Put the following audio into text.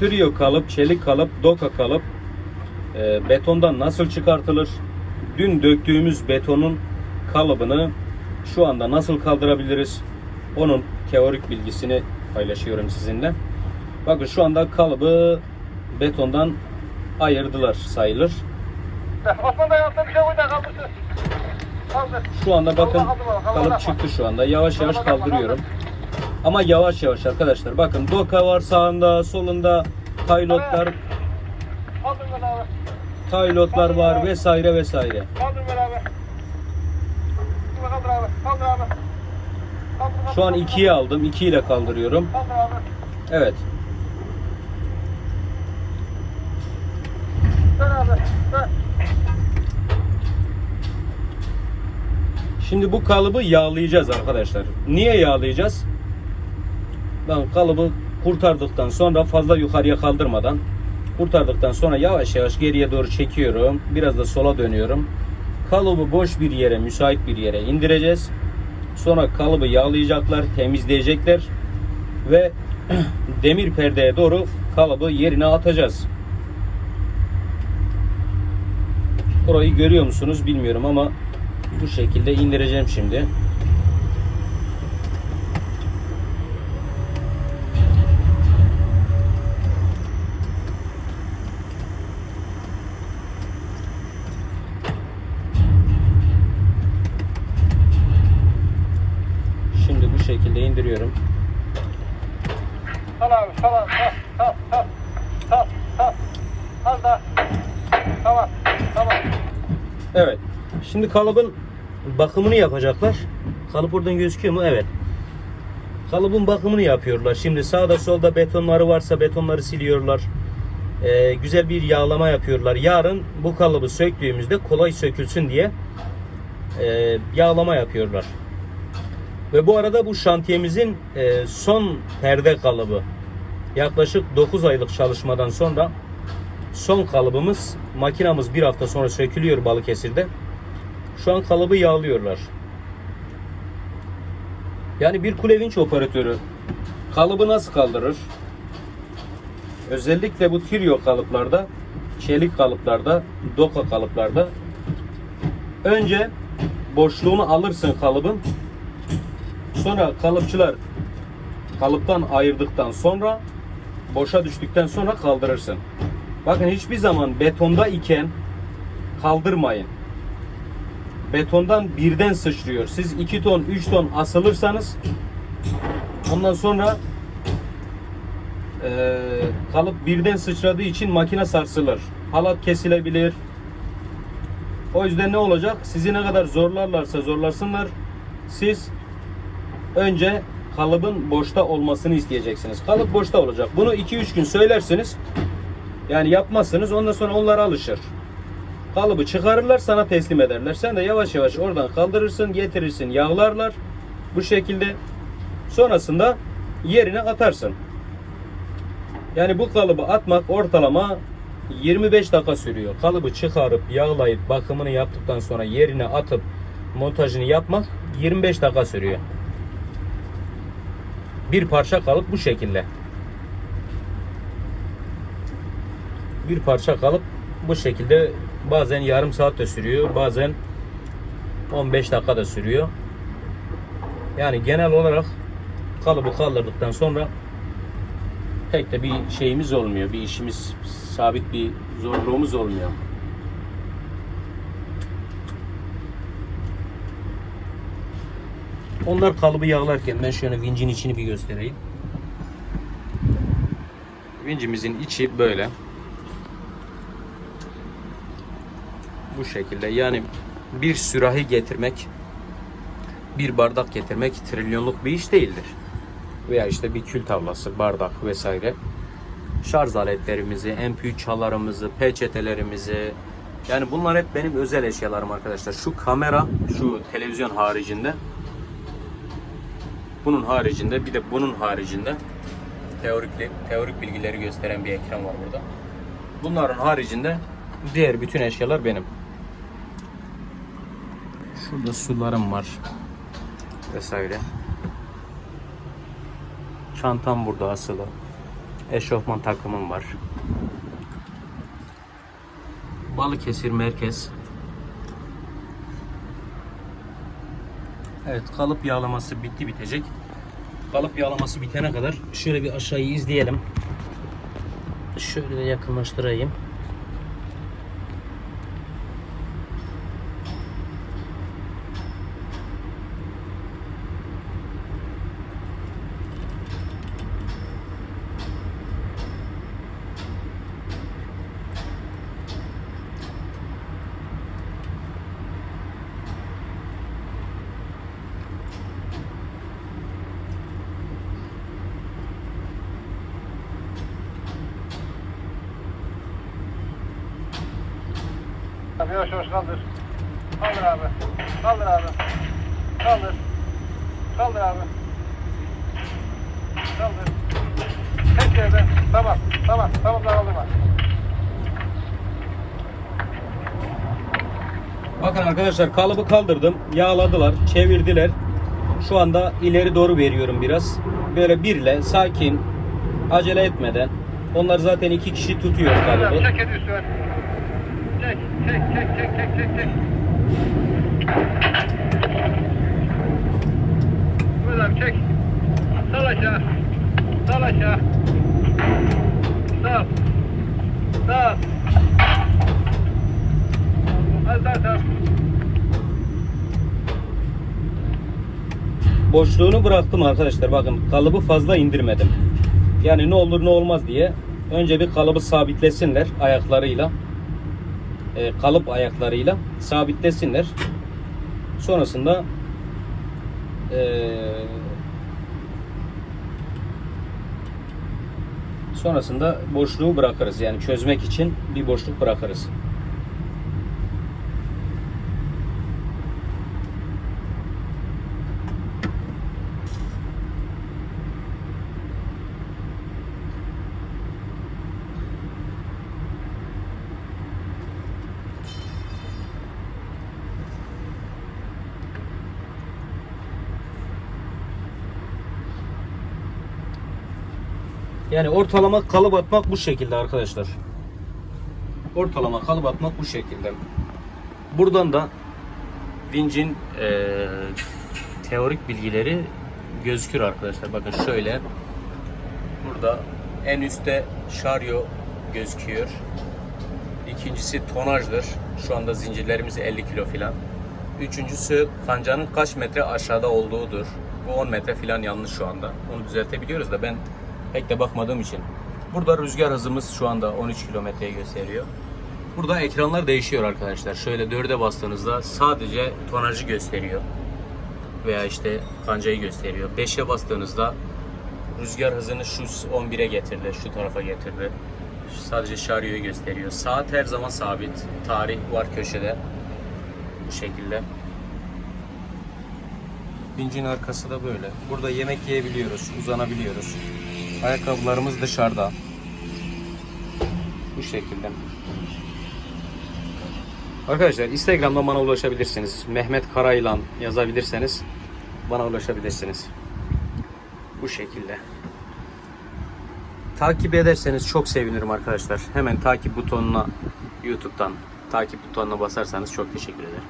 trio kalıp, çelik kalıp, doka kalıp e, betondan nasıl çıkartılır? Dün döktüğümüz betonun kalıbını şu anda nasıl kaldırabiliriz? Onun teorik bilgisini paylaşıyorum sizinle. Bakın şu anda kalıbı betondan ayırdılar sayılır. Osman Bey altta bir şey. Kaldır. Şu anda bakın kalıp çıktı şu anda. Yavaş yavaş kaldırıyorum. Ama yavaş yavaş arkadaşlar. Bakın doka var sağında, solunda taylotlar, taylotlar var vesaire vesaire. Şu an kaldır, ikiye aldım. 2 ile kaldırıyorum. Evet. Şimdi bu kalıbı yağlayacağız arkadaşlar. Niye yağlayacağız? Ben kalıbı kurtardıktan sonra fazla yukarıya kaldırmadan kurtardıktan sonra yavaş yavaş geriye doğru çekiyorum. Biraz da sola dönüyorum. Kalıbı boş bir yere, müsait bir yere indireceğiz. Sonra kalıbı yağlayacaklar, temizleyecekler ve demir perdeye doğru kalıbı yerine atacağız. Burayı görüyor musunuz bilmiyorum ama bu şekilde indireceğim şimdi. Şimdi bu şekilde indiriyorum. Sal abi. Sal abi. Sal. Sal. Sal. Sal. Sal. Sal da. Tamam. Tamam. Evet. Şimdi kalıbın bakımını yapacaklar. Kalıp buradan gözüküyor mu? Evet. Kalıbın bakımını yapıyorlar. Şimdi sağda solda betonları varsa betonları siliyorlar. Ee, güzel bir yağlama yapıyorlar. Yarın bu kalıbı söktüğümüzde kolay sökülsün diye e, yağlama yapıyorlar. Ve bu arada bu şantiyemizin e, son perde kalıbı. Yaklaşık 9 aylık çalışmadan sonra son kalıbımız makinamız bir hafta sonra sökülüyor Balıkesir'de. Şu an kalıbı yağlıyorlar. Yani bir kule vinç operatörü kalıbı nasıl kaldırır? Özellikle bu trio kalıplarda, çelik kalıplarda, doka kalıplarda önce boşluğunu alırsın kalıbın. Sonra kalıpçılar kalıptan ayırdıktan sonra boşa düştükten sonra kaldırırsın. Bakın hiçbir zaman betonda iken kaldırmayın. Betondan birden sıçrıyor. Siz 2 ton 3 ton asılırsanız ondan sonra eee, kalıp birden sıçradığı için makine sarsılır. Halat kesilebilir. O yüzden ne olacak? Sizi ne kadar zorlarlarsa zorlasınlar. Siz önce kalıbın boşta olmasını isteyeceksiniz. Kalıp boşta olacak. Bunu 2-3 gün söylersiniz. Yani yapmazsınız ondan sonra onlar alışır. Kalıbı çıkarırlar sana teslim ederler. Sen de yavaş yavaş oradan kaldırırsın, getirirsin, yağlarlar. Bu şekilde sonrasında yerine atarsın. Yani bu kalıbı atmak ortalama 25 dakika sürüyor. Kalıbı çıkarıp yağlayıp bakımını yaptıktan sonra yerine atıp montajını yapmak 25 dakika sürüyor. Bir parça kalıp bu şekilde. Bir parça kalıp bu şekilde bazen yarım saat de sürüyor, bazen 15 dakika da sürüyor. Yani genel olarak kalıbı kaldırdıktan sonra pek de bir şeyimiz olmuyor. Bir işimiz sabit bir zorluğumuz olmuyor. Onlar kalıbı yağlarken ben şöyle vincin içini bir göstereyim. Vincimizin içi böyle. Bu şekilde yani bir sürahi getirmek bir bardak getirmek trilyonluk bir iş değildir. Veya işte bir kül tavlası, bardak vesaire. Şarj aletlerimizi, MP3 çalarımızı, peçetelerimizi yani bunlar hep benim özel eşyalarım arkadaşlar. Şu kamera, şu televizyon haricinde bunun haricinde bir de bunun haricinde teorik teorik bilgileri gösteren bir ekran var burada. Bunların haricinde diğer bütün eşyalar benim. Şurada sularım var vesaire. Çantam burada asılı. eşofman takımım var. Balıkesir merkez. Evet kalıp yağlaması bitti bitecek. Kalıp yağlaması bitene kadar şöyle bir aşağıyı izleyelim. Şöyle yakınlaştırayım. Abi yavaş yavaş kaldır. Kaldır abi. Kaldır abi. Kaldır. Kaldır abi. Kaldır. Tek yerden. Tamam. Tamam. Tamam da kaldırma. Bakın arkadaşlar kalıbı kaldırdım. Yağladılar, çevirdiler. Şu anda ileri doğru veriyorum biraz. Böyle birle sakin, acele etmeden. Onlar zaten iki kişi tutuyor kalıbı. Çek ediyorsun. Çek. Çek. Çek. Çek. Çek. Çek. Çek. Buyur abi çek. Sal. Sal. Sal. Sal sal. Boşluğunu bıraktım arkadaşlar. Bakın kalıbı fazla indirmedim. Yani ne olur ne olmaz diye önce bir kalıbı sabitlesinler ayaklarıyla. Ee, kalıp ayaklarıyla sabitlesinler. Sonrasında ee, sonrasında boşluğu bırakırız. Yani çözmek için bir boşluk bırakırız. Yani ortalama kalıp atmak bu şekilde arkadaşlar. Ortalama kalıp atmak bu şekilde. Buradan da vincin eee, teorik bilgileri gözükür arkadaşlar. Bakın şöyle. Burada en üstte şaryo gözüküyor. İkincisi tonajdır. Şu anda zincirlerimiz 50 kilo filan. Üçüncüsü kancanın kaç metre aşağıda olduğudur. Bu 10 metre filan yanlış şu anda. Onu düzeltebiliyoruz da ben pek de bakmadığım için. Burada rüzgar hızımız şu anda 13 kilometreyi gösteriyor. Burada ekranlar değişiyor arkadaşlar. Şöyle 4'e bastığınızda sadece tonajı gösteriyor. Veya işte kancayı gösteriyor. 5'e bastığınızda rüzgar hızını şu 11'e getirdi, şu tarafa getirdi. Sadece şaryoyu gösteriyor. Saat her zaman sabit. Tarih var köşede. Bu şekilde. Vincin arkası da böyle. Burada yemek yiyebiliyoruz, uzanabiliyoruz. Ayakkabılarımız dışarıda. Bu şekilde. Arkadaşlar Instagram'dan bana ulaşabilirsiniz. Mehmet Karayılan yazabilirseniz bana ulaşabilirsiniz. Bu şekilde. Takip ederseniz çok sevinirim arkadaşlar. Hemen takip butonuna YouTube'dan takip butonuna basarsanız çok teşekkür ederim.